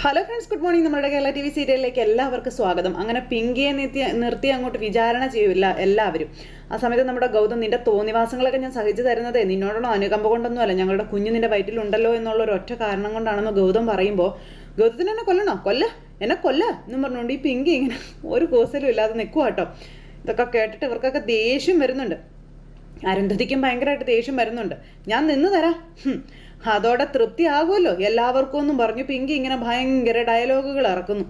Hello friends good morning നമ്മുടെ Kerala T V സീരിയലിലേക്ക് എല്ലാവർക്കും സ്വാഗതം. അങ്ങനെ പിങ്കിയെ നിർത്തി നിർത്തി അങ്ങോട്ട് വിചാരണ ചെയ്യില്ല എല്ലാവരും. ആ സമയത്ത് നമ്മുടെ ഗൗതം നിന്റെ തോന്നിവാസങ്ങളൊക്കെ ഞാൻ സഹിച്ചു തരുന്നതേ. നിന്നോടുള്ള അനുകമ്പ കൊണ്ടൊന്നുമല്ല ഞങ്ങളുടെ കുഞ്ഞ് നിന്റെ വയറ്റിലുണ്ടല്ലോ എന്നുള്ള ഒരു ഒറ്റ കാരണം കൊണ്ടാണെന്ന് ഗൗതം പറയുമ്പോൾ ഗൗതത്തിന് എന്നെ കൊല്ലണോ? കൊല്ല എന്നെ കൊല്ല എന്നും പറഞ്ഞുകൊണ്ട് ഈ പിങ്കി ഇങ്ങനെ ഒരു കോസലും ഇല്ലാതെ നിൽക്കുക കേട്ടോ. ഇതൊക്കെ കേട്ടിട്ട് ഇവർക്കൊക്കെ ദേഷ്യം വരുന്നുണ്ട്. അരുന്ധതിക്കും ഭയങ്കരമായിട്ട് ദേഷ്യം വരുന്നുണ്ട്. ഞാൻ നിന്ന് തരാം. അതോടെ തൃപ്തി ആകുമല്ലോ എല്ലാവർക്കും ഒന്നും പറഞ്ഞു. പിങ്കി ഇങ്ങനെ ഭയങ്കര ഡയലോഗുകൾ ഇറക്കുന്നു.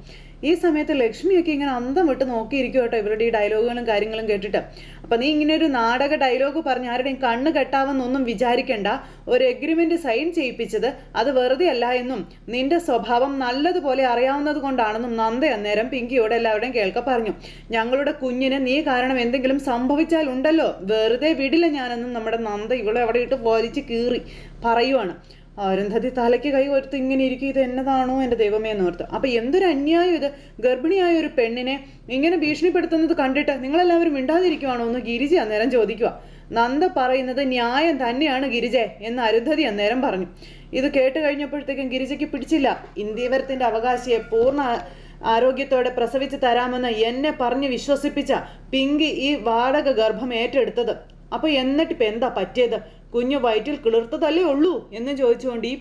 ഈ സമയത്ത് ലക്ഷ്മിയൊക്കെ ഇങ്ങനെ അന്തം വിട്ട് നോക്കിയിരിക്കും കേട്ടോ ഇവരുടെ ഈ ഡയലോഗുകളും കാര്യങ്ങളും കേട്ടിട്ട്. അപ്പം നീ ഇങ്ങനെ ഒരു നാടക ഡയലോഗ് പറഞ്ഞ് ആരുടെയും കണ്ണ് കെട്ടാവെന്നൊന്നും വിചാരിക്കേണ്ട. ഒരു എഗ്രിമെന്റ് സൈൻ ചെയ്യിപ്പിച്ചത് അത് വെറുതെ അല്ല എന്നും നിന്റെ സ്വഭാവം നല്ലതുപോലെ അറിയാവുന്നത് കൊണ്ടാണെന്നും നന്ദ അന്നേരം പിങ്കിയോട് എല്ലാവരുടെയും കേൾക്ക പറഞ്ഞു. ഞങ്ങളുടെ കുഞ്ഞിന് നീ കാരണം എന്തെങ്കിലും സംഭവിച്ചാൽ ഉണ്ടല്ലോ വെറുതെ വിടില്ല ഞാനെന്നും നമ്മുടെ നന്ദ ഇവളെ അവിടെ ഇട്ട് വലിച്ച് കീറി പറയുവാണ്. അരുന്ധതി തലയ്ക്ക് കൈ ഓർത്ത് ഇങ്ങനെ ഇരിക്കും ഇത് എന്നതാണോ എന്റെ ദൈവമേ എന്ന് ഓർത്ത്. അപ്പം എന്തൊരു അന്യായം ഇത്? ഗർഭിണിയായ ഒരു പെണ്ണിനെ ഇങ്ങനെ ഭീഷണിപ്പെടുത്തുന്നത് കണ്ടിട്ട് നിങ്ങളെല്ലാവരും മിണ്ടാതിരിക്കുവാണോ എന്ന് ഗിരിജ അന്നേരം ചോദിക്കുക നന്ദ പറയുന്നത് ന്യായം തന്നെയാണ് ഗിരിജ എന്ന് അരുന്ധതി അന്നേരം പറഞ്ഞു. ഇത് കേട്ട് കഴിഞ്ഞപ്പോഴത്തേക്കും ഗിരിജയ്ക്ക് പിടിച്ചില്ല. ഇന്ത്യവരത്തിന്റെ അവകാശിയെ പൂർണ ആരോഗ്യത്തോടെ പ്രസവിച്ച് തരാമെന്ന് എന്നെ പറഞ്ഞ് വിശ്വസിപ്പിച്ച പിങ്കി ഈ വാടക ഗർഭം ഏറ്റെടുത്തത്. അപ്പോൾ എന്നിട്ട് ഇപ്പം എന്താ പറ്റിയത്? കുഞ്ഞു വയറ്റിൽ കിളിർത്തതല്ലേ ഉള്ളൂ എന്ന് ചോദിച്ചുകൊണ്ട് ഈ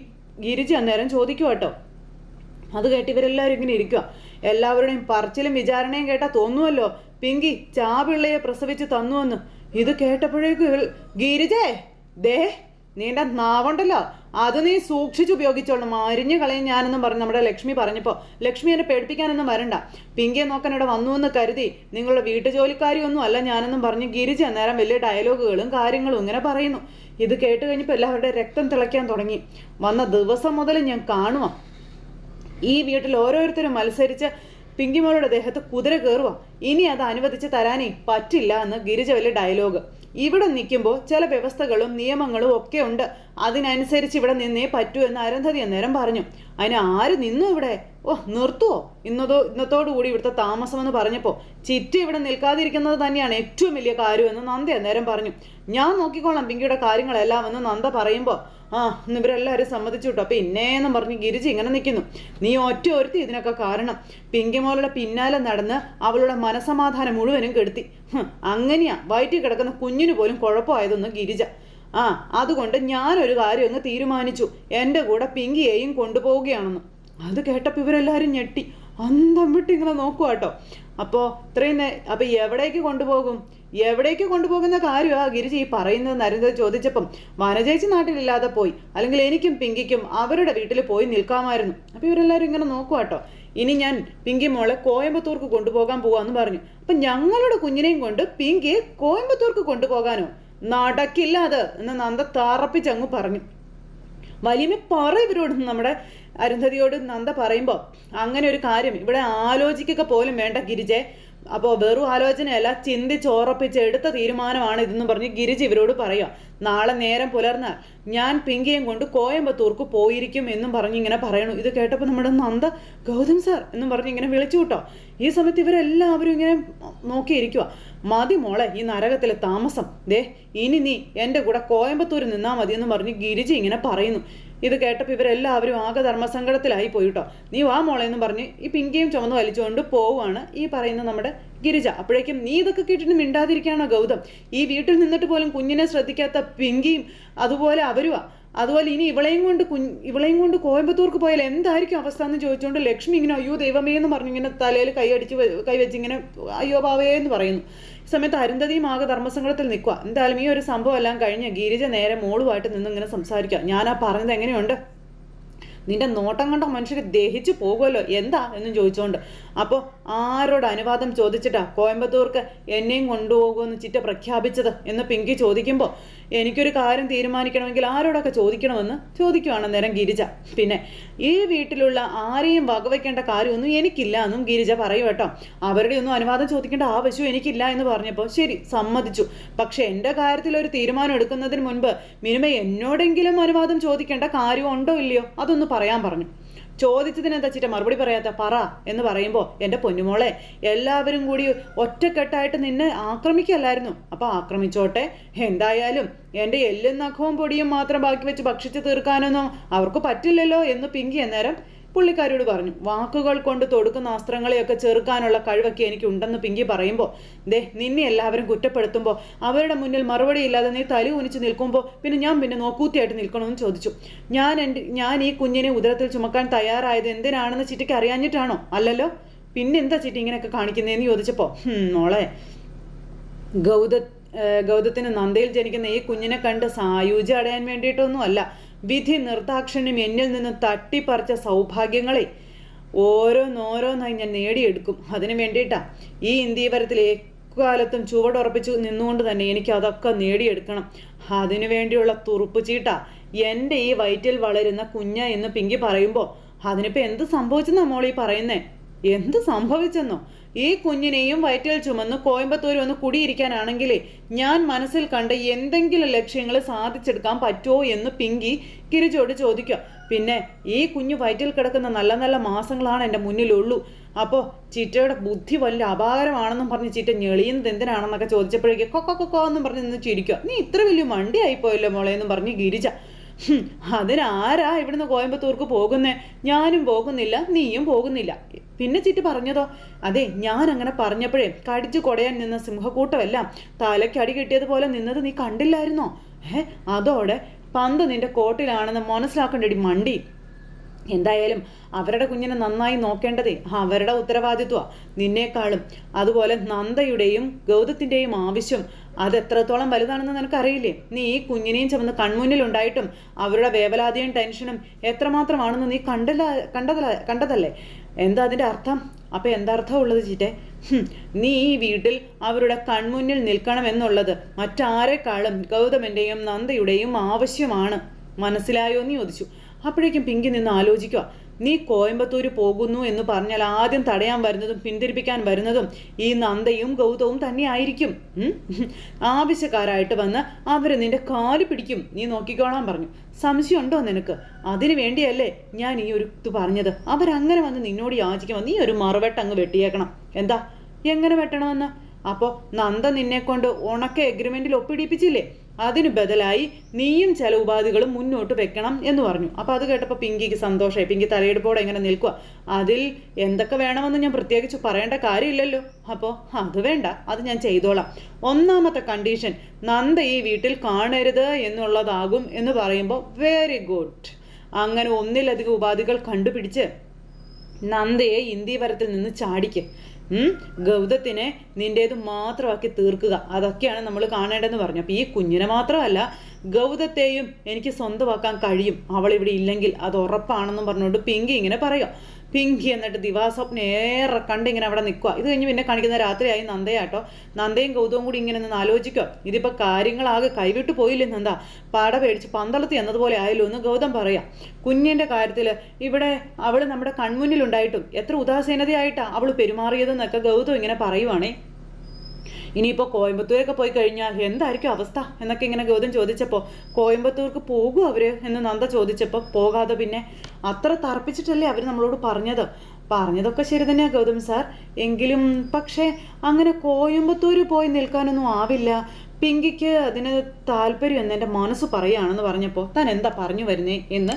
ഗിരിജ അന്നേരം ചോദിക്കുക കേട്ടോ. അത് കേട്ട് ഇവരെല്ലാവരും ഇങ്ങനെ ഇരിക്കുക എല്ലാവരുടെയും പറച്ചിലും വിചാരണയും കേട്ടാൽ തോന്നുമല്ലോ പിങ്കി ചാപിള്ളയെ പ്രസവിച്ച് തന്നുവെന്ന്. ഇത് കേട്ടപ്പോഴേക്കും ഗിരിജേ ദേ നീണ്ട നാവുണ്ടല്ലോ. അത് നീ സൂക്ഷിച്ച് ഉപയോഗിച്ചോളണം. അരിഞ്ഞു കളയും ഞാനെന്നും പറഞ്ഞു നമ്മുടെ ലക്ഷ്മി പറഞ്ഞപ്പോൾ ലക്ഷ്മി എന്നെ പേടിപ്പിക്കാനൊന്നും വരണ്ട. പിങ്കിയെ നോക്കാൻ ഇവിടെ വന്നു എന്ന് കരുതി നിങ്ങളുടെ വീട്ടുജോലിക്കാരിയൊന്നും അല്ല ഞാനെന്നും പറഞ്ഞ് ഗിരിജ നേരം വലിയ ഡയലോഗുകളും കാര്യങ്ങളും ഇങ്ങനെ പറയുന്നു. ഇത് കേട്ട് കഴിഞ്ഞപ്പോൾ എല്ലാവരുടെ രക്തം തിളയ്ക്കാൻ തുടങ്ങി. വന്ന ദിവസം മുതൽ ഞാൻ കാണുക ഈ വീട്ടിൽ ഓരോരുത്തരും മത്സരിച്ച് പിങ്കിമോളുടെ ദേഹത്ത് കുതിര കയറുക ഇനി അത് അനുവദിച്ച് തരാനേ പറ്റില്ല എന്ന് ഗിരിജ വലിയ ഡയലോഗ്. ഇവിടെ നിൽക്കുമ്പോൾ ചില വ്യവസ്ഥകളും നിയമങ്ങളും ഒക്കെ ഉണ്ട്. അതിനനുസരിച്ച് ഇവിടെ നിന്നേ പറ്റൂ എന്ന് അരുന്ധതി അന്നേരം പറഞ്ഞു. അതിന് ആര് നിന്നു ഇവിടെ? ഓ നിർത്തുവോ ഇന്നതോ ഇന്നത്തോടു കൂടി ഇവിടുത്തെ താമസം എന്ന് പറഞ്ഞപ്പോൾ ചിറ്റി ഇവിടെ നിൽക്കാതിരിക്കുന്നത് തന്നെയാണ് ഏറ്റവും വലിയ കാര്യമെന്ന് നന്ദ അന്നേരം പറഞ്ഞു. ഞാൻ നോക്കിക്കോളാം പിങ്കിയുടെ കാര്യങ്ങളെല്ലാം എന്ന് നന്ദ പറയുമ്പോൾ ആ ഇന്ന് ഇവരെല്ലാവരും സമ്മതിച്ചു കേട്ടോ. അപ്പം ഇന്നേന്നും പറഞ്ഞ് ഗിരിജി ഇങ്ങനെ നിൽക്കുന്നു. നീ ഒറ്റ ഒരുത്തി ഇതിനൊക്കെ കാരണം. പിങ്കിമോളുടെ പിന്നാലെ നടന്ന് അവളുടെ മനസമാധാനം മുഴുവനും കെടുത്തി. അങ്ങനെയാ വയറ്റിൽ കിടക്കുന്ന കുഞ്ഞിന് പോലും കുഴപ്പമായതൊന്ന് ഗിരിജ. ആ അതുകൊണ്ട് ഞാനൊരു കാര്യം അങ്ങ് തീരുമാനിച്ചു. എന്റെ കൂടെ പിങ്കിയെയും കൊണ്ടുപോവുകയാണെന്ന്. അത് കേട്ടപ്പോൾ ഇവരെല്ലാവരും ഞെട്ടി. അന്തം വിട്ട് ഇങ്ങനെ നോക്കുക കേട്ടോ അപ്പോൾ ഇത്രയും അപ്പോൾ എവിടേക്ക് കൊണ്ടുപോകും? എവിടേക്ക് കൊണ്ടുപോകുന്ന കാര്യമാണ് ഗിരിജി ഈ പറയുന്നത് നരേന്ദ്ര ചോദിച്ചപ്പം വനജേച്ചി നാട്ടിലില്ലാതെ പോയി. അല്ലെങ്കിൽ എനിക്കും പിങ്കിക്കും അവരുടെ വീട്ടിൽ പോയി നിൽക്കാമായിരുന്നു. അപ്പോൾ ഇവരെല്ലാവരും ഇങ്ങനെ നോക്കുക കേട്ടോ ഇനി ഞാൻ പിങ്കി മോളെ കോയമ്പത്തൂർക്ക് കൊണ്ടുപോകാൻ പോവാന്ന് പറഞ്ഞു. അപ്പം ഞങ്ങളുടെ കുഞ്ഞിനെയും കൊണ്ട് പിങ്കിയെ കോയമ്പത്തൂർക്ക് കൊണ്ടുപോകാനോ? നടക്കില്ല അത് എന്ന് നന്ദ താറപ്പിച്ചങ്ങ് പറഞ്ഞു. വലിയ പറ ഇവരോട് നമ്മുടെ അരുന്ധതിയോട് നന്ദ പറയുമ്പോൾ അങ്ങനെ ഒരു കാര്യം ഇവിടെ ആലോചിക്കുക പോലും വേണ്ട ഗിരിജെ. അപ്പോൾ വെറും ആലോചനയല്ല ചിന്തിച്ച് ഉറപ്പിച്ച് എടുത്ത തീരുമാനമാണ് ഇതെന്ന് പറഞ്ഞ് ഗിരിജ് ഇവരോട് പറയുക നാളെ നേരം പുലർന്നാൽ ഞാൻ പിങ്കിയും കൊണ്ട് കോയമ്പത്തൂർക്ക് പോയിരിക്കും എന്നും പറഞ്ഞ് ഇങ്ങനെ പറയണു. ഇത് കേട്ടപ്പോൾ നമ്മുടെ നന്ദ ഗൗതം സാർ എന്നും പറഞ്ഞ് ഇങ്ങനെ വിളിച്ചു കൂട്ടോ. ഈ സമയത്ത് ഇവരെല്ലാവരും ഇങ്ങനെ നോക്കിയിരിക്കുക മതി മോളെ ഈ നരകത്തിലെ താമസം. ദേ ഇനി നീ എന്റെ കൂടെ കോയമ്പത്തൂർ നിന്നാൽ മതി എന്ന് പറഞ്ഞ് ഗിരിജി ഇങ്ങനെ പറയുന്നു. ഇത് കേട്ടപ്പോൾ ഇവരെല്ലാവരും ആകെ ധർമ്മസങ്കടത്തിലായി പോയി കേട്ടോ നീ വാ മോളെ എന്ന് പറഞ്ഞ് ഈ പിങ്കിയും ചുമന്ന് വലിച്ചുകൊണ്ട് പോവുകയാണ് ഈ പറയുന്ന നമ്മുടെ ഗിരിജ. അപ്പോഴേക്കും നീ ഇതൊക്കെ കേട്ടിട്ട് മിണ്ടാതിരിക്കുകയാണോ ഗൗതം? ഈ വീട്ടിൽ നിന്നിട്ട് പോലും കുഞ്ഞിനെ ശ്രദ്ധിക്കാത്ത പിങ്കിയും അതുപോലെ അവരുവാ. അതുപോലെ ഇനി ഇവളെയും കൊണ്ട് കുഞ്ഞ് ഇവളെയും കൊണ്ട് കോയമ്പത്തൂർക്ക് പോയാൽ എന്തായിരിക്കും അവസ്ഥ എന്ന് ചോദിച്ചുകൊണ്ട് ലക്ഷ്മി ഇങ്ങനെ അയ്യോ ദൈവമേ എന്ന് പറഞ്ഞു ഇങ്ങനെ തലയിൽ കൈയടിച്ച് കൈവച്ച് ഇങ്ങനെ അയ്യോ ഭാവേ എന്ന് പറയുന്നു. ഈ സമയത്ത് അരുന്ധതിയും ആകെ ധർമ്മസങ്കടത്തിൽ നിൽക്കുക എന്തായാലും ഈ ഒരു സംഭവം എല്ലാം കഴിഞ്ഞ് ഗിരിജ നേരെ മോളുമായിട്ട് നിന്ന് ഇങ്ങനെ സംസാരിക്കുക ഞാൻ ആ പറഞ്ഞത് എങ്ങനെയുണ്ട്? നിന്റെ നോട്ടം കണ്ട മനുഷ്യർ ദഹിച്ചു പോകുമല്ലോ. എന്താ? എന്നും ചോദിച്ചുകൊണ്ട് അപ്പോൾ ആരോട് അനുവാദം ചോദിച്ചിട്ടാ കോയമ്പത്തൂർക്ക് എന്നെയും കൊണ്ടുപോകുമെന്ന് ചിറ്റ പ്രഖ്യാപിച്ചത് എന്ന് പിങ്കി ചോദിക്കുമ്പോൾ എനിക്കൊരു കാര്യം തീരുമാനിക്കണമെങ്കിൽ ആരോടൊക്കെ ചോദിക്കണമെന്ന്? ചോദിക്കുവാണ് നേരം ഗിരിജ. പിന്നെ ഈ വീട്ടിലുള്ള ആരെയും വകവയ്ക്കേണ്ട കാര്യമൊന്നും എനിക്കില്ല എന്നും ഗിരിജ പറയും കേട്ടോ. അവരുടെ ഒന്നും അനുവാദം ചോദിക്കേണ്ട ആവശ്യം എനിക്കില്ല എന്ന് പറഞ്ഞപ്പോൾ ശരി സമ്മതിച്ചു. പക്ഷെ എന്റെ കാര്യത്തിൽ ഒരു തീരുമാനം എടുക്കുന്നതിന് മുൻപ് മിനിമ എന്നോടെങ്കിലും അനുവാദം ചോദിക്കേണ്ട കാര്യമുണ്ടോ ഇല്ലയോ അതൊന്ന് പറയാൻ പറഞ്ഞു. ചോദിച്ചതിന് എന്താ ചിറ്റ മറുപടി പറയാത്ത? പറ എന്ന് പറയുമ്പോൾ എന്റെ പൊന്നുമോളെ എല്ലാവരും കൂടി ഒറ്റക്കെട്ടായിട്ട് നിന്നെ ആക്രമിക്കല്ലായിരുന്നു. അപ്പോൾ ആക്രമിച്ചോട്ടെ. എന്തായാലും എന്റെ എല്ലും നഖവും പൊടിയും മാത്രം ബാക്കി വെച്ച് ഭക്ഷിച്ച് തീർക്കാനൊന്നും അവർക്ക് പറ്റില്ലല്ലോ എന്ന് പിങ്കി അന്നേരം പുള്ളിക്കാരിയോട് പറഞ്ഞു വാക്കുകൾ കൊണ്ട് തൊടുക്കുന്ന അസ്ത്രങ്ങളെയൊക്കെ ചെറുക്കാനുള്ള കഴിവൊക്കെ എനിക്ക് ഉണ്ടെന്ന് പിങ്കി പറയുമ്പോൾ ദേ നിന്നെ എല്ലാവരും കുറ്റപ്പെടുത്തുമ്പോൾ അവരുടെ മുന്നിൽ മറുപടി ഇല്ലാതെ നീ തലി ഉനിച്ച് നിൽക്കുമ്പോൾ പിന്നെ ഞാൻ പിന്നെ നോക്കൂത്തിയായിട്ട് നിൽക്കണമെന്ന് ചോദിച്ചു. ഞാൻ എന്റെ ഞാൻ ഈ കുഞ്ഞിനെ ഉദരത്തിൽ ചുമക്കാൻ തയ്യാറായത് എന്തിനാണെന്ന് ചിറ്റിക്ക് അറിയാഞ്ഞിട്ടാണോ? അല്ലല്ലോ? പിന്നെ എന്താ ചിറ്റി ഇങ്ങനെയൊക്കെ കാണിക്കുന്നതെന്ന് ചോദിച്ചപ്പോൾ മോളെ ഗൗത ഗൗതത്തിന് നന്ദയിൽ ജനിക്കുന്ന ഈ കുഞ്ഞിനെ കണ്ട് സായുജ അടയാൻ വേണ്ടിയിട്ടൊന്നുമല്ല വിധി നിർദാക്ഷിണ്യം എന്നിൽ നിന്ന് തട്ടിപ്പറിച്ച സൗഭാഗ്യങ്ങളെ ഓരോന്നോരോന്നായി ഞാൻ നേടിയെടുക്കും. അതിനു വേണ്ടിയിട്ടാ ഈ ഇന്ത്യവരത്തിൽ എക്കാലത്തും ചുവടുറപ്പിച്ചു നിന്നുകൊണ്ട് തന്നെ എനിക്ക് അതൊക്കെ നേടിയെടുക്കണം. അതിനു വേണ്ടിയുള്ള തുറുപ്പ് ചീട്ടാ എന്റെ ഈ വയറ്റിൽ വളരുന്ന കുഞ്ഞ എന്ന് പിങ്കി പറയുമ്പോൾ അതിനിപ്പോൾ എന്ത് സംഭവിച്ചെന്നാ മോളീ പറയുന്നേ? എന്ത് സംഭവിച്ചെന്നോ? ഈ കുഞ്ഞിനെയും വയറ്റിൽ ചുമന്ന് കോയമ്പത്തൂർ ഒന്ന് കുടിയിരിക്കാനാണെങ്കിലേ ഞാൻ മനസ്സിൽ കണ്ട എന്തെങ്കിലും ലക്ഷ്യങ്ങൾ സാധിച്ചെടുക്കാൻ പറ്റുമോ എന്ന് പിങ്കി കിരിച്ചോട് ചോദിക്കുക. പിന്നെ ഈ കുഞ്ഞു വയറ്റിൽ കിടക്കുന്ന നല്ല നല്ല മാസങ്ങളാണ് എന്റെ മുന്നിലുള്ളൂ. അപ്പോൾ ചിറ്റയുടെ ബുദ്ധി വലിയ അപാകരമാണെന്നും പറഞ്ഞ് ചിറ്റ ഞെളിയുന്നത് എന്തിനാണെന്നൊക്കെ ചോദിച്ചപ്പോഴേക്ക് കൊക്ക കൊക്കോ എന്നും പറഞ്ഞ് നിന്ന് ചിരിക്കുക. നീ ഇത്ര വലിയ മണ്ടി മണ്ടിയായിപ്പോയല്ലോ മോളെ എന്നും പറഞ്ഞ് ഗിരിജ. അതിനാരാ ഇവിടുന്ന് കോയമ്പത്തൂർക്ക് പോകുന്നേ? ഞാനും പോകുന്നില്ല നീയും പോകുന്നില്ല. പിന്നെ ചിറ്റ് പറഞ്ഞതോ? അതെ ഞാൻ അങ്ങനെ പറഞ്ഞപ്പോഴേ കടിച്ചു കൊടയാൻ നിന്ന സിംഹക്കൂട്ടമെല്ലാം തലയ്ക്കടി കിട്ടിയതുപോലെ നിന്നത് നീ കണ്ടില്ലായിരുന്നോ? ഏ അതോടെ പന്ത് നിന്റെ കോട്ടിലാണെന്ന് മനസ്സിലാക്കണ്ടടി മണ്ടി. എന്തായാലും അവരുടെ കുഞ്ഞിനെ നന്നായി നോക്കേണ്ടതേ അവരുടെ ഉത്തരവാദിത്വമാണ് നിന്നേക്കാളും അതുപോലെ നന്ദയുടെയും ഗൗതത്തിന്റെയും ആവശ്യം അത് എത്രത്തോളം വലുതാണെന്ന് നിനക്കറിയില്ലേ? നീ ഈ കുഞ്ഞിനെയും ചുമന്ന് കൺമുന്നിലുണ്ടായിട്ടും അവരുടെ വേവലാതിയും ടെൻഷനും എത്രമാത്രമാണെന്ന് നീ കണ്ടില്ല കണ്ടതല്ല കണ്ടതല്ലേ? എന്താ അതിന്റെ അർത്ഥം? അപ്പം എന്താ അർത്ഥം ഉള്ളത് ചീറ്റെ? നീ ഈ വീട്ടിൽ അവരുടെ കൺമുന്നിൽ നിൽക്കണമെന്നുള്ളത് മറ്റാരെക്കാളും ഗൗതമന്റെയും നന്ദയുടെയും ആവശ്യമാണ്. മനസ്സിലായോ എന്ന് ചോദിച്ചു. അപ്പോഴേക്കും പിങ്കി നിന്ന് ആലോചിക്കുക നീ കോയമ്പത്തൂർ പോകുന്നു എന്ന് പറഞ്ഞാൽ ആദ്യം തടയാൻ വരുന്നതും പിന്തിരിപ്പിക്കാൻ വരുന്നതും ഈ നന്ദയും ഗൗതവും തന്നെയായിരിക്കും. ആവശ്യക്കാരായിട്ട് വന്ന് അവർ നിന്റെ കാൽ പിടിക്കും. നീ നോക്കിക്കോളാൻ പറഞ്ഞു. സംശയമുണ്ടോ നിനക്ക്? അതിനു വേണ്ടിയല്ലേ ഞാൻ ഈ ഒരു ഇത് പറഞ്ഞത്. അവരങ്ങനെ വന്ന് നിന്നോട് യാചിക്കുമ്പോൾ നീ ഒരു മറുവെട്ട് അങ്ങ് വെട്ടിയേക്കണം. എന്താ? എങ്ങനെ വെട്ടണമെന്ന്? അപ്പോൾ നന്ദ നിന്നെ കൊണ്ട് ഉണക്ക എഗ്രിമെന്റിൽ ഒപ്പിടിപ്പിച്ചില്ലേ? അതിന് ബദലായി നീയും ചില ഉപാധികളും മുന്നോട്ട് വെക്കണം എന്ന് പറഞ്ഞു. അപ്പോൾ അത് കേട്ടപ്പോൾ പിങ്കിക്ക് സന്തോഷമായി പിങ്കി തലയെടുപ്പോടെ എങ്ങനെ നിൽക്കുക അതിൽ എന്തൊക്കെ വേണമെന്ന് ഞാൻ പ്രത്യേകിച്ച് പറയേണ്ട കാര്യമില്ലല്ലോ. അപ്പോൾ അത് വേണ്ട. അത് ഞാൻ ചെയ്തോളാം. ഒന്നാമത്തെ കണ്ടീഷൻ നന്ദ ഈ വീട്ടിൽ കാണരുത് എന്നുള്ളതാകും എന്ന് പറയുമ്പോൾ വെരി ഗുഡ് അങ്ങനെ ഒന്നിലധികം ഉപാധികൾ കണ്ടുപിടിച്ച് നന്ദയെ ഇന്ത്യവരത്തിൽ നിന്ന് ചാടിക്ക്? ഗൗതത്തിനെ നിന്റേത് മാത്രമാക്കി തീർക്കുക. അതൊക്കെയാണ് നമ്മൾ കാണേണ്ടതെന്ന് പറഞ്ഞു. അപ്പോൾ ഈ കുഞ്ഞിനെ മാത്രമല്ല ഗൗതത്തെയും എനിക്ക് സ്വന്തമാക്കാൻ കഴിയും. അവൾ ഇവിടെ ഇല്ലെങ്കിൽ അത് ഉറപ്പാണെന്നും പറഞ്ഞുകൊണ്ട് പിങ്കി ഇങ്ങനെ പറയുക. പിങ്കി എന്നിട്ട് ദിവാസ്വപ്നം ഏറെ കണ്ട് ഇങ്ങനെ അവിടെ നിൽക്കുക ഇത് കഴിഞ്ഞ് പിന്നെ കാണിക്കുന്ന രാത്രിയായി നന്ദയാട്ടോ നന്ദയും ഗൗതവും കൂടി ഇങ്ങനെ നിന്ന് ആലോചിക്കുക ഇതിപ്പോൾ കാര്യങ്ങളാകെ കൈവിട്ട് പോയില്ലേ നന്ദ? പാട പേടിച്ച് പന്തളത്തി എന്നതുപോലെ ആയല്ലോ എന്ന് ഗൗതം പറയാം. കുഞ്ഞിന്റെ കാര്യത്തിൽ ഇവിടെ അവൾ നമ്മുടെ കൺമുന്നിലുണ്ടായിട്ടും എത്ര ഉദാസീനതയായിട്ടാണ് അവൾ പെരുമാറിയതെന്നൊക്കെ ഗൗതം ഇങ്ങനെ പറയുവാണേ. ഇനിയിപ്പോൾ കോയമ്പത്തൂരൊക്കെ പോയി കഴിഞ്ഞാൽ എന്തായിരിക്കും അവസ്ഥ? എന്നൊക്കെ ഇങ്ങനെ ഗൗതം ചോദിച്ചപ്പോൾ കോയമ്പത്തൂർക്ക് പോകും അവർ എന്ന് നന്ദ ചോദിച്ചപ്പോൾ പോകാതെ പിന്നെ അത്ര തർപ്പിച്ചിട്ടല്ലേ അവർ നമ്മളോട് പറഞ്ഞത്? പറഞ്ഞതൊക്കെ ശരി തന്നെയാണ് ഗൗതം സാർ. എങ്കിലും പക്ഷേ അങ്ങനെ കോയമ്പത്തൂർ പോയി നിൽക്കാനൊന്നും ആവില്ല. പിങ്കിക്ക് അതിന് താല്പര്യം എന്ന് എന്റെ മനസ്സ് പറയുകയാണെന്ന് പറഞ്ഞപ്പോൾ താൻ എന്താ പറഞ്ഞു വരുന്നേ? എന്ന്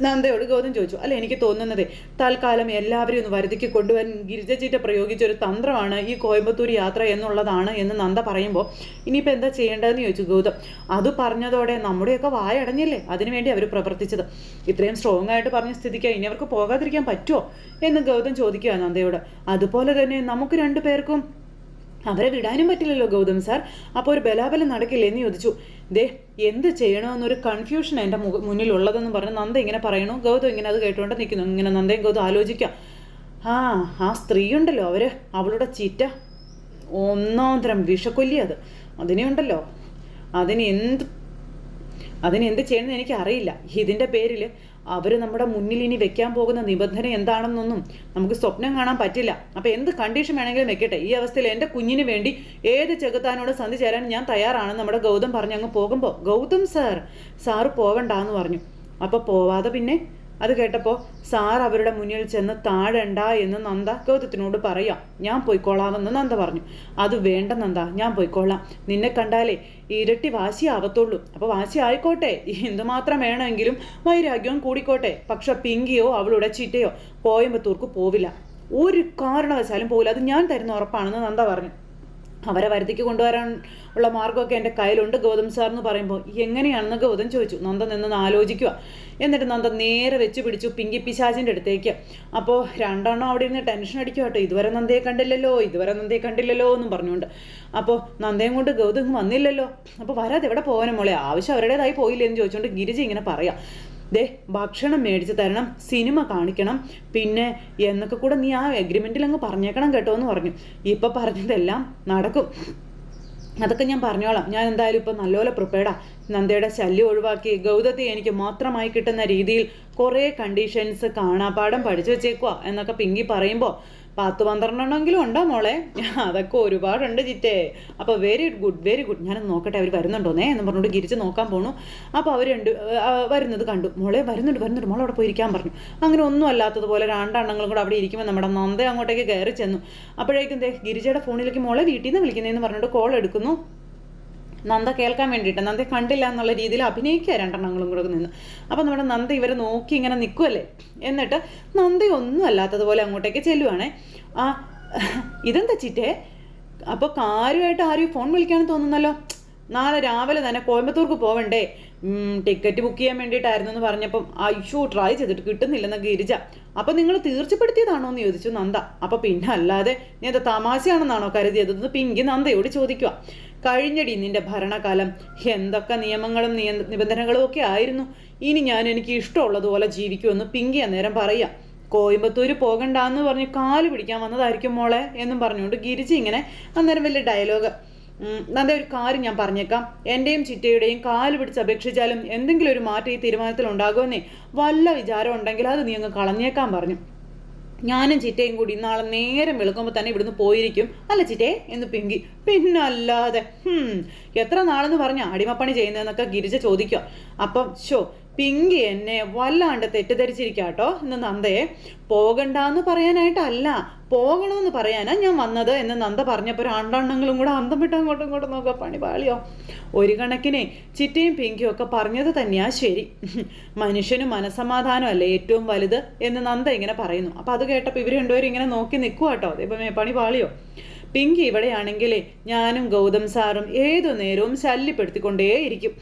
നന്ദയോട് ഗൗതം ചോദിച്ചു അല്ല എനിക്ക് തോന്നുന്നത് തൽക്കാലം എല്ലാവരെയും ഒന്ന് വരുതിക്ക് കൊണ്ടുവരാൻ ഗിരിജച്ചീറ്റ പ്രയോഗിച്ച ഒരു തന്ത്രമാണ് ഈ കോയമ്പത്തൂർ യാത്ര എന്നുള്ളതാണ് എന്ന് നന്ദ പറയുമ്പോൾ ഇനിയിപ്പോൾ എന്താ ചെയ്യേണ്ടതെന്ന് ചോദിച്ചു ഗൗതം. അത് പറഞ്ഞതോടെ നമ്മുടെയൊക്കെ വായടഞ്ഞില്ലേ അതിനുവേണ്ടി അവർ പ്രവർത്തിച്ചത്. ഇത്രയും സ്ട്രോങ് ആയിട്ട് പറഞ്ഞ സ്ഥിതിക്ക് ഇനി അവർക്ക് പോകാതിരിക്കാൻ പറ്റുമോ എന്ന് ഗൗതം ചോദിക്കുക നന്ദയോട്. അതുപോലെ തന്നെ നമുക്ക് രണ്ടു പേർക്കും അവരെ വിടാനും പറ്റില്ലല്ലോ ഗൗതം സാർ. അപ്പോൾ ഒരു ബലാബലം നടക്കില്ലേ എന്ന് ചോദിച്ചു. ദേ എന്ത് ചെയ്യണമെന്നൊരു കൺഫ്യൂഷൻ എന്റെ മുന്നിലുള്ളതെന്ന് പറഞ്ഞ് നന്ദ ഇങ്ങനെ പറയണു. ഗൗതം ഇങ്ങനെ അത് കേട്ടുകൊണ്ട് നിൽക്കുന്നു ഇങ്ങനെ നന്ദയും ഗൗതം ആലോചിക്കാം. ആ ആ സ്ത്രീ ഉണ്ടല്ലോ അവർ. അവളുടെ ചീറ്റ. ഒന്നാം തരം വിഷക്കൊല്ലി അത്. അതിനെയുണ്ടല്ലോ അതിന് എന്ത് അതിനെന്ത് ചെയ്യണമെന്ന് എനിക്കറിയില്ല. ഇതിന്റെ പേരിൽ അവർ നമ്മുടെ മുന്നിൽ ഇനി വെക്കാൻ പോകുന്ന നിബന്ധന എന്താണെന്നൊന്നും നമുക്ക് സ്വപ്നം കാണാൻ പറ്റില്ല. അപ്പോൾ എന്ത് കണ്ടീഷൻ വേണമെങ്കിലും വെക്കട്ടെ. ഈ അവസ്ഥയിൽ എന്റെ കുഞ്ഞിന് വേണ്ടി ഏത് ചെകുത്താനോട് സന്ധി ചേരാൻ ഞാൻ തയ്യാറാണ് നമ്മുടെ ഗൗതം പറഞ്ഞ് അങ്ങ് പോകുമ്പോൾ ഗൗതം സാർ സാറ് പോകണ്ട എന്ന് പറഞ്ഞു. അപ്പോൾ പോവാതെ പിന്നെ അത് കേട്ടപ്പോൾ സാർ അവരുടെ മുന്നിൽ ചെന്ന് താഴണ്ട എന്ന് നന്ദ ഗൗതത്തിനോട് പറയാം. ഞാൻ പോയിക്കോളാമെന്ന് നന്ദ പറഞ്ഞു. അത് വേണ്ട നന്ദ ഞാൻ പോയിക്കോളാം. നിന്നെ കണ്ടാലേ ഇരട്ടി വാശിയാവത്തുള്ളൂ. അപ്പോൾ വാശി ആയിക്കോട്ടെ എന്തുമാത്രം വേണമെങ്കിലും വൈരാഗ്യവും കൂടിക്കോട്ടെ. പക്ഷെ പിങ്കിയോ അവളുടെ ചിറ്റയോ കോയമ്പത്തൂർക്ക് പോവില്ല. ഒരു കാരണവശാലും പോവില്ല. അത് ഞാൻ തരുന്ന ഉറപ്പാണെന്ന് നന്ദ പറഞ്ഞു. അവരെ വരുത്തിക്ക് കൊണ്ടുവരാൻ ഉള്ള മാർഗമൊക്കെ എന്റെ കയ്യിലുണ്ട് ഗൗതം സാർ എന്ന് പറയുമ്പോൾ. എങ്ങനെയാണെന്ന് ഗൗതം ചോദിച്ചു. നന്ദ നിന്ന് ആലോചിക്കുക. എന്നിട്ട് നന്ദ നേരെ വെച്ച് പിടിച്ചു പിങ്കി പിശാചിന്റെ അടുത്തേക്ക്. അപ്പോൾ രണ്ടെണ്ണം അവിടെ ഇരുന്ന് ടെൻഷൻ അടിക്കുക കേട്ടോ. ഇതുവരെ നന്ദയെ കണ്ടില്ലല്ലോ ഇതുവരെ നന്ദയെ കണ്ടില്ലല്ലോ എന്നും പറഞ്ഞുകൊണ്ട്. അപ്പോൾ നന്ദയും കൊണ്ട് ഗൗതം വന്നില്ലല്ലോ. അപ്പോൾ വരാതെ എവിടെ പോകാനും മോളെ? ആവശ്യം അവരുടേതായി പോയില്ലേ എന്ന് ചോദിച്ചുകൊണ്ട് ഗിരിജ ഇങ്ങനെ പറയാം. ദേ ഭക്ഷണം മേടിച്ച് തരണം സിനിമ കാണിക്കണം പിന്നെ എന്നൊക്കെ കൂടെ നീ ആ എഗ്രിമെന്റിൽ അങ്ങ് പറഞ്ഞേക്കണം കേട്ടോ എന്ന് പറഞ്ഞു. ഇപ്പം പറഞ്ഞതെല്ലാം നടക്കും. അതൊക്കെ ഞാൻ പറഞ്ഞോളാം. ഞാൻ എന്തായാലും ഇപ്പം നല്ലപോലെ പ്രിപ്പയർഡാ നന്ദയുടെ ശല്യം ഒഴിവാക്കി. ഗൗതത്തെ എനിക്ക് മാത്രമായി കിട്ടുന്ന രീതിയിൽ കുറേ കണ്ടീഷൻസ് കാണാപാഠം പഠിച്ചു വെച്ചേക്കുക എന്നൊക്കെ പിങ്കി പറയുമ്പോൾ പത്ത് പന്ത്രണ്ടെണ്ണമെങ്കിലും ഉണ്ടോ മോളെ? അതൊക്കെ ഒരുപാടുണ്ട് ചിറ്റേ അപ്പോൾ വെരി ഗുഡ് വെരി ഗുഡ് ഞാനൊന്ന് നോക്കട്ടെ അവർ വരുന്നുണ്ടോന്നേ എന്ന് പറഞ്ഞുകൊണ്ട് ഗിരിച്ച് നോക്കാൻ പോണു. അപ്പോൾ അവർ രണ്ട് വരുന്നത് കണ്ടു. മോളെ വരുന്നുണ്ട് വരുന്നുണ്ട്. മോളെ അവിടെ പോയിരിക്കാൻ പറഞ്ഞു. അങ്ങനെ ഒന്നും അല്ലാത്തതുപോലെ രണ്ടെണ്ണങ്ങളും കൂടെ അവിടെ ഇരിക്കുമ്പോൾ നമ്മുടെ നന്ദ അങ്ങോട്ടേക്ക് കയറി ചെന്നു. അപ്പോഴേക്കും ഗിരിജയുടെ ഫോണിലേക്ക് മോളെ വീട്ടിൽ നിന്ന് വിളിക്കുന്നതെന്ന് പറഞ്ഞുകൊണ്ട് കോൾ എടുക്കുന്നു. നന്ദ കേൾക്കാൻ വേണ്ടിയിട്ട് നന്ദ കണ്ടില്ല എന്നുള്ള രീതിയിൽ അഭിനയിക്കുക രണ്ടെണ്ണങ്ങളും കൂടെ നിന്ന്. അപ്പോൾ നമ്മുടെ നന്ദ ഇവരെ നോക്കി ഇങ്ങനെ നിൽക്കുമല്ലേ എന്നിട്ട് നന്ദ ഒന്നും അല്ലാത്തതുപോലെ അങ്ങോട്ടേക്ക് ചെല്ലുവാണേ. ആ ഇതെന്താ ചിറ്റേ? അപ്പോൾ കാര്യമായിട്ട് ആരും ഫോൺ വിളിക്കാമെന്ന് തോന്നുന്നല്ലോ. നാളെ രാവിലെ തന്നെ കോയമ്പത്തൂർക്ക് പോവണ്ടേ? ടിക്കറ്റ് ബുക്ക് ചെയ്യാൻ വേണ്ടിയിട്ടായിരുന്നു എന്ന് പറഞ്ഞപ്പം അയ്യോ ട്രൈ ചെയ്തിട്ട് കിട്ടുന്നില്ലെന്ന് ഗിരിജ. അപ്പം നിങ്ങൾ തീർച്ചപ്പെടുത്തിയതാണോ എന്ന് ചോദിച്ചു നന്ദ. അപ്പം പിന്നെ അല്ലാതെ നീ എന്താ തമാശയാണെന്നാണോ കരുതിയതെന്ന് പിങ്കി നന്ദയോട് ചോദിക്കുക കഴിഞ്ഞടി നിന്റെ ഭരണകാലം. എന്തൊക്കെ നിയമങ്ങളും നിയ നിബന്ധനകളും ഒക്കെ ആയിരുന്നു. ഇനി ഞാൻ എനിക്ക് ഇഷ്ടമുള്ളതുപോലെ ജീവിക്കുമെന്ന് പിങ്കി അന്നേരം പറയാം. കോയമ്പത്തൂര് പോകണ്ടെന്ന് പറഞ്ഞ് കാൽ പിടിക്കാൻ വന്നതായിരിക്കും മോളെ എന്നും പറഞ്ഞുകൊണ്ട് ഗിരിജി ഇങ്ങനെ അന്നേരം വലിയ ഡയലോഗ് നല്ല ഒരു കാര്യം ഞാൻ പറഞ്ഞേക്കാം. എന്റെയും ചിറ്റയുടെയും കാൽ പിടിച്ച് അപേക്ഷിച്ചാലും എന്തെങ്കിലും ഒരു മാറ്റം ഈ തീരുമാനത്തിൽ ഉണ്ടാകുമെന്നേ വല്ല വിചാരം ഉണ്ടെങ്കിൽ അത് നീ അങ്ങ് കളഞ്ഞേക്കാൻ പറഞ്ഞു. ഞാനും ചിറ്റയും കൂടി നാളെ നേരം വെളുക്കുമ്പോൾ തന്നെ ഇവിടുന്ന് പോയിരിക്കും. അല്ല ചിറ്റേ എന്ന് പിങ്കി. പിന്നല്ലാതെ എത്ര നാളെന്ന് പറഞ്ഞ അടിമപ്പണി ചെയ്യുന്നതെന്നൊക്കെ ഗിരിജ ചോദിക്കുക. അപ്പം ഷോ പിങ്കി എന്നെ വല്ലാണ്ട് തെറ്റിദ്ധരിച്ചിരിക്കാട്ടോ. എന്ന് നന്ദയെ പോകണ്ടെന്ന് പറയാനായിട്ടല്ല പോകണമെന്ന് പറയാനാ ഞാൻ വന്നത് എന്ന് നന്ദ പറഞ്ഞപ്പോൾ രണ്ടെണ്ണങ്ങളും കൂടെ അന്തം വിട്ട് അങ്ങോട്ടും ഇങ്ങോട്ടും നോക്കുക. പണി പാളിയോ? ഒരു കണക്കിനെ ചിറ്റയും പിങ്കിയും ഒക്കെ പറഞ്ഞത് തന്നെയാ ശരി. മനുഷ്യന് മനസമാധാനമല്ലേ ഏറ്റവും വലുത് എന്ന് നന്ദ ഇങ്ങനെ പറയുന്നു. അപ്പം അത് കേട്ടപ്പോൾ ഇവർ രണ്ടുപേരും ഇങ്ങനെ നോക്കി നിൽക്കുക കേട്ടോ ഇപ്പം പണി പാളിയോ? പിങ്കി ഇവിടെയാണെങ്കിൽ ഞാനും ഗൗതം സാറും ഏതു നേരവും ശല്യപ്പെടുത്തിക്കൊണ്ടേയിരിക്കും.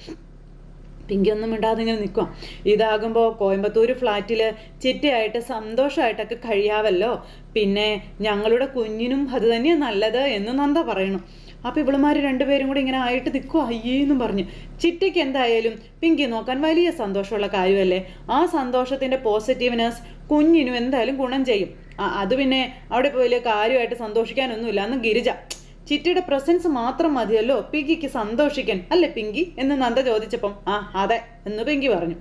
പിങ്കി ഒന്നും മിണ്ടാതെ ഇങ്ങനെ നിൽക്കുക ഇതാകുമ്പോൾ കോയമ്പത്തൂർ ഫ്ലാറ്റിൽ ചിറ്റയായിട്ട് സന്തോഷമായിട്ടൊക്കെ കഴിയാവല്ലോ. പിന്നെ ഞങ്ങളുടെ കുഞ്ഞിനും അത് തന്നെയാണ് നല്ലത് എന്ന് നന്ദ പറയണം. അപ്പോൾ ഇവളുമാർ രണ്ടുപേരും കൂടി ഇങ്ങനെ ആയിട്ട് നിൽക്കുക അയ്യേന്നും പറഞ്ഞ്. ചിറ്റയ്ക്ക് എന്തായാലും പിങ്കി നോക്കാൻ വലിയ സന്തോഷമുള്ള കാര്യമല്ലേ? ആ സന്തോഷത്തിന്റെ പോസിറ്റീവ്നെസ് കുഞ്ഞിനും എന്തായാലും ഗുണം ചെയ്യും. അത് പിന്നെ അവിടെ പോയി കാര്യമായിട്ട് സന്തോഷിക്കാനൊന്നുമില്ല. അന്ന് ഗിരിജ ചിറ്റിയുടെ പ്രസൻസ് മാത്രം മതിയല്ലോ? പിങ്കിക്ക് സന്തോഷിക്കാൻ. അല്ലേ പിങ്കി? എന്ന് നന്ദ ചോദിച്ചപ്പം ആ അതെ എന്ന് പിങ്കി പറഞ്ഞു.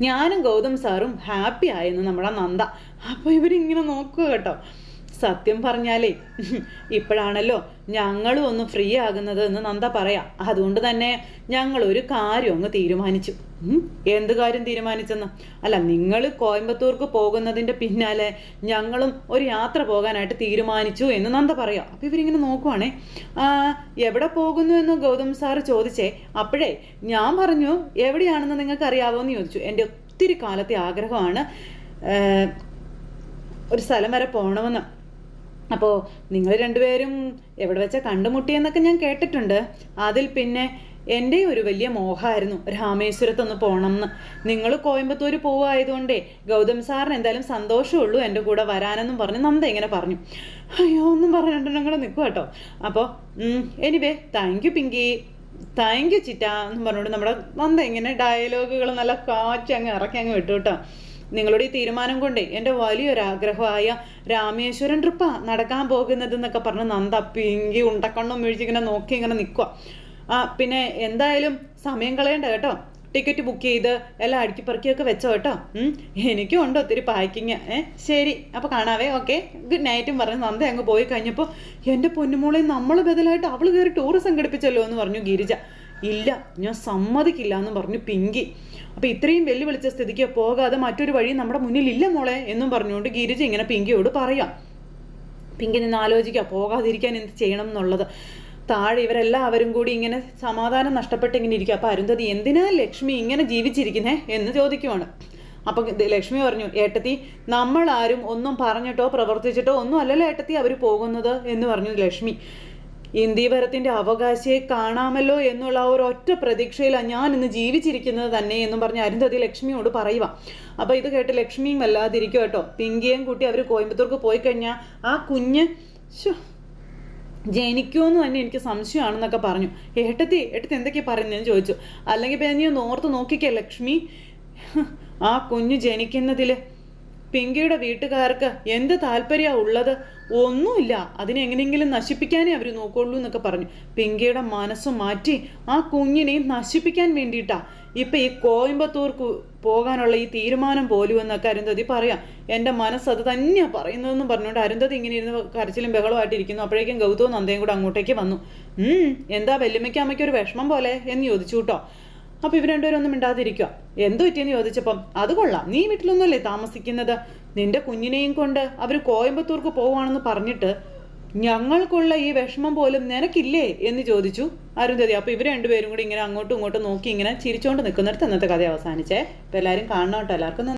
ഞാനും ഗൗതം സാറും ഹാപ്പി ആയെന്ന് നമ്മുടെ നന്ദ. അപ്പോൾ ഇവരിങ്ങനെ നോക്കുക കേട്ടോ. സത്യം പറഞ്ഞാലേ ഇപ്പോഴാണല്ലോ ഞങ്ങളും ഒന്ന് ഫ്രീ ആകുന്നത് എന്ന് നന്ദ പറയാം. അതുകൊണ്ട് തന്നെ ഞങ്ങൾ ഒരു കാര്യം അങ്ങ് തീരുമാനിച്ചു. എന്ത് കാര്യം തീരുമാനിച്ചെന്ന്? അല്ല നിങ്ങൾ കോയമ്പത്തൂർക്ക് പോകുന്നതിന്റെ പിന്നാലെ ഞങ്ങളും ഒരു യാത്ര പോകാനായിട്ട് തീരുമാനിച്ചു എന്ന് നന്ദ പറയാം. അപ്പോൾ ഇവരിങ്ങനെ നോക്കുവാണേ. എവിടെ പോകുന്നു എന്ന് ഗൗതം സാർ ചോദിച്ചേ അപ്പോഴേ ഞാൻ പറഞ്ഞു എവിടെയാണെന്ന് നിങ്ങൾക്ക് അറിയാവോ എന്ന് ചോദിച്ചു. എന്റെ ഒത്തിരി കാലത്തെ ആഗ്രഹമാണ് ഒരു സ്ഥലം വരെ പോകണമെന്ന്. അപ്പോൾ നിങ്ങൾ രണ്ടുപേരും എവിടെ വെച്ചാൽ കണ്ടുമുട്ടിയെന്നൊക്കെ ഞാൻ കേട്ടിട്ടുണ്ട്. അതിൽ പിന്നെ എന്റെ ഒരു വലിയ മോഹമായിരുന്നു രാമേശ്വരത്തൊന്ന് പോകണം എന്ന് നിങ്ങൾ കോയമ്പത്തൂർ പോവായതുകൊണ്ടേ ഗൗതം സാറിന് എന്തായാലും സന്തോഷമുള്ളൂ എന്റെ കൂടെ വരാനെന്നും പറഞ്ഞ് നന്ദ ഇങ്ങനെ പറഞ്ഞു. അയ്യോ ഒന്നും പറഞ്ഞിട്ട് ഞങ്ങൾ നിൽക്കുക കേട്ടോ. അപ്പോൾ anyway thank you Pinky. Thank you ചിറ്റ എന്നും പറഞ്ഞുകൊണ്ട് നമ്മുടെ നന്ദ ഇങ്ങനെ ഡയലോഗുകൾ നല്ല കാറ്റ് അങ്ങ് ഇറക്കി അങ്ങ് വിട്ടു കേട്ടോ. നിങ്ങളുടെ ഈ തീരുമാനം കൊണ്ടേ എന്റെ വലിയൊരാഗ്രഹമായ രാമേശ്വരൻ ട്രിപ്പാ നടക്കാൻ പോകുന്നത് എന്നൊക്കെ പറഞ്ഞ് നന്ദ പിങ്കി ഉണ്ടക്കണ്ണും വീഴ്ചിങ്ങനെ നോക്കി ഇങ്ങനെ നിൽക്കുക ആ പിന്നെ എന്തായാലും സമയം കളയണ്ട കേട്ടോ. ടിക്കറ്റ് ബുക്ക് ചെയ്ത് എല്ലാം അടുക്കി പെറുക്കിയൊക്കെ വെച്ചോ കേട്ടോ. എനിക്കും ഉണ്ട് ഒത്തിരി പാക്കിങ് ഏ ശരി അപ്പോൾ കാണാവേ ഓക്കെ. ഗുഡ് നൈറ്റും പറഞ്ഞ് നന്ദ അങ്ങ് പോയി കഴിഞ്ഞപ്പോൾ എന്റെ പൊന്നുമോളെ നമ്മൾ ബദലായിട്ട് അവൾ കയറി ടൂർ സംഘടിപ്പിച്ചല്ലോ എന്ന് പറഞ്ഞു ഗിരിജ. ഇല്ല ഞാൻ സമ്മതിക്കില്ല എന്ന് പറഞ്ഞു പിങ്കി. അപ്പോൾ ഇത്രയും വെല്ലുവിളിച്ച സ്ഥിതിക്ക് പോകാതെ മറ്റൊരു വഴി നമ്മുടെ മുന്നിൽ ഇല്ല മോളെ എന്നും പറഞ്ഞുകൊണ്ട് ഗിരിജ ഇങ്ങനെ പിങ്കിയോട് പറയാം. പിങ്കി നിന്ന് ആലോചിക്കുക പോകാതിരിക്കാൻ എന്ത് ചെയ്യണം എന്നുള്ളത്? താഴെ ഇവരെല്ലാവരും കൂടി ഇങ്ങനെ സമാധാനം നഷ്ടപ്പെട്ട് ഇങ്ങനെ ഇരിക്കുക അപ്പോൾ അരുന്ധതി എന്തിനാ ലക്ഷ്മി ഇങ്ങനെ ജീവിച്ചിരിക്കുന്നേ? എന്ന് ചോദിക്കുവാണ്. അപ്പം ലക്ഷ്മി പറഞ്ഞു ഏട്ടത്തി നമ്മളാരും ഒന്നും പറഞ്ഞിട്ടോ പ്രവർത്തിച്ചിട്ടോ ഒന്നും അല്ലല്ലോ ഏട്ടത്തി അവർ പോകുന്നത് എന്ന് പറഞ്ഞു ലക്ഷ്മി. ഇന്ദീവരത്തിന്റെ അവകാശിയെ കാണാമല്ലോ എന്നുള്ള ഒരു ഒറ്റ പ്രതീക്ഷയിലാണ് ഞാൻ ഇന്ന് ജീവിച്ചിരിക്കുന്നത് തന്നെ എന്നും പറഞ്ഞ് അരുന്ധതി ലക്ഷ്മിയോട് പറയുക അപ്പോൾ ഇത് കേട്ട് ലക്ഷ്മിയും വല്ലാതിരിക്കും കേട്ടോ. പിങ്കിയും കൂട്ടി അവർ കോയമ്പത്തൂർക്ക് പോയി കഴിഞ്ഞാൽ ആ കുഞ്ഞ് ശോ ജനിക്കുമെന്ന് തന്നെ എനിക്ക് സംശയമാണെന്നൊക്കെ പറഞ്ഞു. ഏട്ടത്തി ഏട്ടത്തി എന്തൊക്കെയാണ് പറയുന്നതെന്ന് ചോദിച്ചു. അല്ലെങ്കിൽ പിന്നെ നീ ഒന്ന് ഓർത്ത് നോക്കിക്കേ ലക്ഷ്മി. ആ കുഞ്ഞ് ജനിക്കുന്നതിൽ പിങ്കിയുടെ വീട്ടുകാർക്ക് എന്ത് താല്പര്യമാണ് ഉള്ളത്? ഒന്നുമില്ല. അതിനെ എങ്ങനെയെങ്കിലും നശിപ്പിക്കാനേ അവർ നോക്കുള്ളൂ എന്നൊക്കെ പറഞ്ഞു. പിങ്കിയുടെ മനസ്സ് മാറ്റി ആ കുഞ്ഞിനെ നശിപ്പിക്കാൻ വേണ്ടിയിട്ടാ. ഇപ്പം ഈ കോയമ്പത്തൂർക്ക് പോകാനുള്ള ഈ തീരുമാനം പോലും എന്നൊക്കെ അരുന്ധതി പറയാം. എന്റെ മനസ്സ് അത് തന്നെയാണ് പറയുന്നതെന്ന് പറഞ്ഞുകൊണ്ട് അരുന്ധതി ഇങ്ങനെ ഇരുന്ന് കരച്ചിലും ബഹളമായിട്ട് ഇരിക്കുന്നു. അപ്പോഴേക്കും ഗൗതവും നന്ദയും കൂടെ അങ്ങോട്ടേക്ക് വന്നു. എന്താ വെല്ലുമ്മയ്ക്ക് അമ്മയ്ക്ക് ഒരു വിഷമം പോലെ എന്ന് ചോദിച്ചു കേട്ടോ. അപ്പോൾ ഇവർ രണ്ടുപേരും ഒന്നും മിണ്ടാതിരിക്കുക എന്തു പറ്റിയെന്ന് ചോദിച്ചപ്പം അത് കൊള്ളാം. നീ വീട്ടിലൊന്നുമല്ലേ താമസിക്കുന്നത്? നിന്റെ കുഞ്ഞിനെയും കൊണ്ട് അവർ കോയമ്പത്തൂർക്ക് പോവുകയാണെന്ന് പറഞ്ഞിട്ട് ഞങ്ങൾക്കുള്ള ഈ വിഷമം പോലും നിനക്കില്ലേ? എന്ന് ചോദിച്ചു അരുന്ധതി. അപ്പോൾ ഇവർ രണ്ടുപേരും കൂടി ഇങ്ങനെ അങ്ങോട്ടും ഇങ്ങോട്ടും നോക്കി ഇങ്ങനെ ചിരിച്ചുകൊണ്ട് നിൽക്കുന്നിടത്ത് ഇന്നത്തെ കഥ അവസാനിച്ചേ. അപ്പോൾ എല്ലാവരും കാണണം കേട്ടോ. എല്ലാവർക്കും.